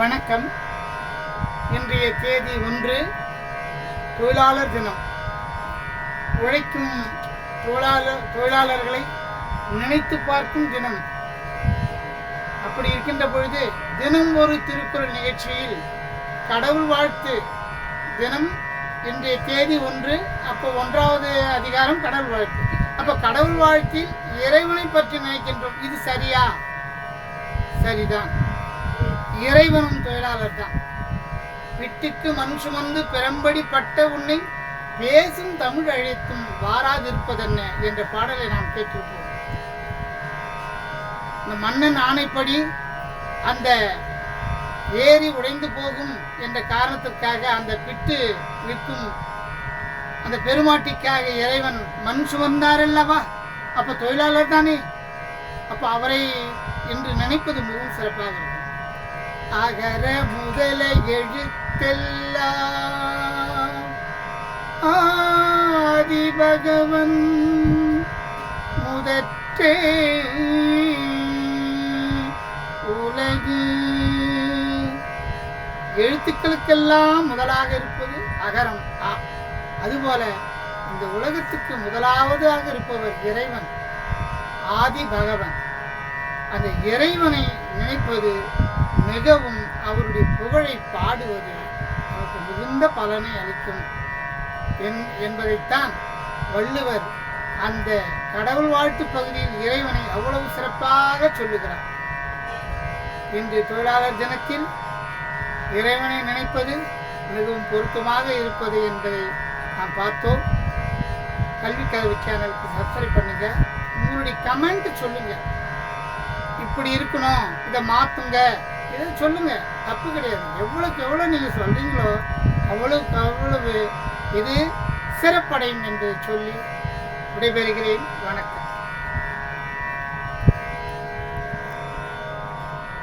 வணக்கம். இன்றைய தேதி ஒன்று தொழிலாளர் தினம். உழைக்கும் தொழிலாளர் தொழிலாளர்களை நினைத்து பார்க்கும் தினம். அப்படி இருக்கின்ற பொழுது தினம் ஒரு திருக்குறள் நிகழ்ச்சியில் கடவுள் வாழ்த்து தினம். இன்றைய தேதி ஒன்று அப்போ ஒன்றாவது அதிகாரம் கடவுள் வாழ்த்து. அப்போ கடவுள் வாழ்த்தில் இறைவனை பற்றி நினைக்கின்றோம். இது சரியா? சரிதான். இறைவனும் தொழிலாளர் தான். விட்டுக்கு மண் சுமந்து பெரம்படி பட்ட உன்னை பேசும் தமிழ் அழைத்தும் வாராதிருப்பதென்ன என்ற பாடலை நாம் கேட்டிருப்போம் இந்த மன்னன் ஆணைப்படி அந்த ஏரி உடைந்து போகும் என்ற காரணத்திற்காக அந்த பிட்டு விற்கும் அந்த பெருமாட்டிக்காக இறைவன் மண் சுமந்தார் அல்லவா? அப்ப தொழிலாளர் தானே. அப்ப அவரை என்று நினைப்பது மிகவும் சிறப்பாக இருக்கும். அகர முதல எழுத்தெல்லாம். ஆதி பகவன் முதற்றே உலகு. எழுத்துக்களுக்கெல்லாம் முதலாக இருப்பது அகரம். ஆ அதுபோல இந்த உலகத்துக்கு முதலாவதாக இருப்பவர் இறைவன் ஆதி பகவன் அந்த இறைவனை நினைப்பது மிகவும் அவருடைய புகழை பாடுவது நமக்கு மிகுந்த பலனை அளிக்கும். என் என்பதைத்தான் வள்ளுவர் அந்த கடவுள் வாழ்த்து பகுதியில் இறைவனை அவ்வளவு சிறப்பாக சொல்லுகிறார். இன்று தொழிலாளர் தினத்தில் இறைவனை நினைப்பது மிகவும் பொருத்தமாக இருப்பது என்பதை நாம் பார்த்தோம். கல்வி கதவு சேனலுக்கு சப்ஸ்கிரைப் பண்ணுங்க. உங்களுடைய கமெண்ட் சொல்லுங்க. இப்படி இருக்கணும் இதை மாற்றுங்க இதை சொல்லுங்க தப்பு கிடையாது. எவ்வளோக்கு எவ்வளோ நீங்கள் சொல்கிறீங்களோ அவ்வளவுக்கு அவ்வளவு இது சிறப்படையும் என்று சொல்லி விடைபெறுகிறேன். வணக்கம்.